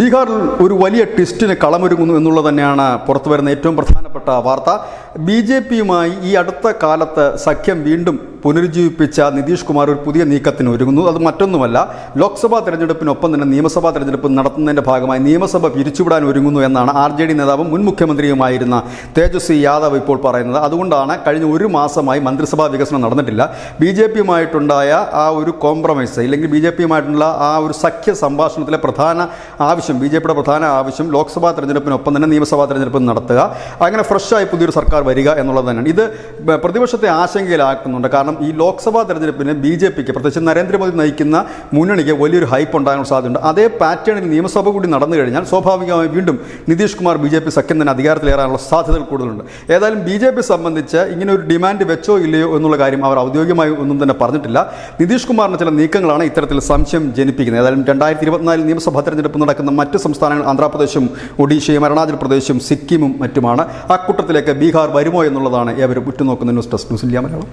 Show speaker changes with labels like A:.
A: ബീഹാറിൽ ഒരു വലിയ ട്വിസ്റ്റിന് കളമൊരുങ്ങുന്നു എന്നുള്ളത് തന്നെയാണ് പുറത്തു വരുന്ന ഏറ്റവും പ്രധാനപ്പെട്ട വാർത്ത. ബി ജെ പിയുമായി ഈ അടുത്ത കാലത്ത് സഖ്യം വീണ്ടും പുനരുജ്ജീവിപ്പിച്ച നിതീഷ് കുമാർ ഒരു പുതിയ നീക്കത്തിന് ഒരുങ്ങുന്നു. അത് മറ്റൊന്നുമല്ല ലോക്സഭാ തെരഞ്ഞെടുപ്പിനൊപ്പം തന്നെ നിയമസഭാ തെരഞ്ഞെടുപ്പ് നടത്തുന്നതിന്റെ ഭാഗമായി നിയമസഭ പിരിച്ചുവിടാൻ ഒരുങ്ങുന്നു എന്നാണ് ആർ ജെ ഡി നേതാവും മുൻ മുഖ്യമന്ത്രിയുമായിരുന്ന തേജസ്വി യാദവ് ഇപ്പോൾ പറയുന്നത്. അതുകൊണ്ടാണ് കഴിഞ്ഞ ഒരു മാസമായി മന്ത്രിസഭാ വികസനം നടന്നിട്ടില്ല. ബി ജെ പിയുമായിട്ടുണ്ടായ ആ ഒരു കോംപ്രമൈസ് ഇല്ലെങ്കിൽ ബി ജെ പിയുമായിട്ടുള്ള ആ ഒരു സഖ്യ സംഭാഷണത്തിലെ പ്രധാന ആവശ്യം ബി ജെ പിയുടെ പ്രധാന ആവശ്യം ലോക്സഭാ തെരഞ്ഞെടുപ്പിനൊപ്പം തന്നെ നിയമസഭാ തെരഞ്ഞെടുപ്പ് നടത്തുക. അങ്ങനെ ഫ്രഷായി പുതിയൊരു സർക്കാർ വരിക എന്നുള്ളത് തന്നെയാണ്. ഇത് പ്രതിപക്ഷത്തെ ആശങ്കയിലാക്കുന്നുണ്ട്. കാരണം ഈ ലോക്സഭാ തെരഞ്ഞെടുപ്പിന് ബി ജെ പിക്ക് പ്രത്യേകിച്ച് നരേന്ദ്രമോദി നയിക്കുന്ന മുന്നണിക്ക് വലിയൊരു ഹൈപ്പ് ഉണ്ടാകാൻ സാധ്യതയുണ്ട്. അതേ പാറ്റേണിൽ നിയമസഭ കൂടി നടന്നു കഴിഞ്ഞാൽ സ്വാഭാവികമായി വീണ്ടും Nitish Kumar B J P സഖ്യം തന്നെ അധികാരത്തിലേറാനുള്ള സാധ്യതകൾ കൂടുതലുണ്ട്. ഏതായാലും ബി ജെ പി സംബന്ധിച്ച് ഇങ്ങനെ ഒരു ഡിമാൻഡ് വെച്ചോ ഇല്ലയോ എന്നുള്ള കാര്യം അവർ ഔദ്യോഗികമായി ഒന്നും തന്നെ പറഞ്ഞിട്ടില്ല. നിതീഷ് കുമാറിന് ചില നീക്കങ്ങളാണ് ഇത്തരത്തിൽ സംശയം ജനിപ്പിക്കുന്നത്. ഏതായാലും രണ്ടായിരത്തി ഇരുപത്തിനാലിൽ നിയമസഭാ തെരഞ്ഞെടുപ്പ് നടക്കുന്ന മറ്റ് സംസ്ഥാനങ്ങൾ ആന്ധ്രാപ്രദേശും ഒഡീഷയും അരുണാചൽ പ്രദേശും സിക്കിമും മറ്റുമാണ്. അക്കൂട്ടത്തിലേക്ക് ബീഹാർ വരുമോ എന്നുള്ളതാണ് ഏവരും ഉറ്റുനോക്കുന്ന news desk news India Malayalam.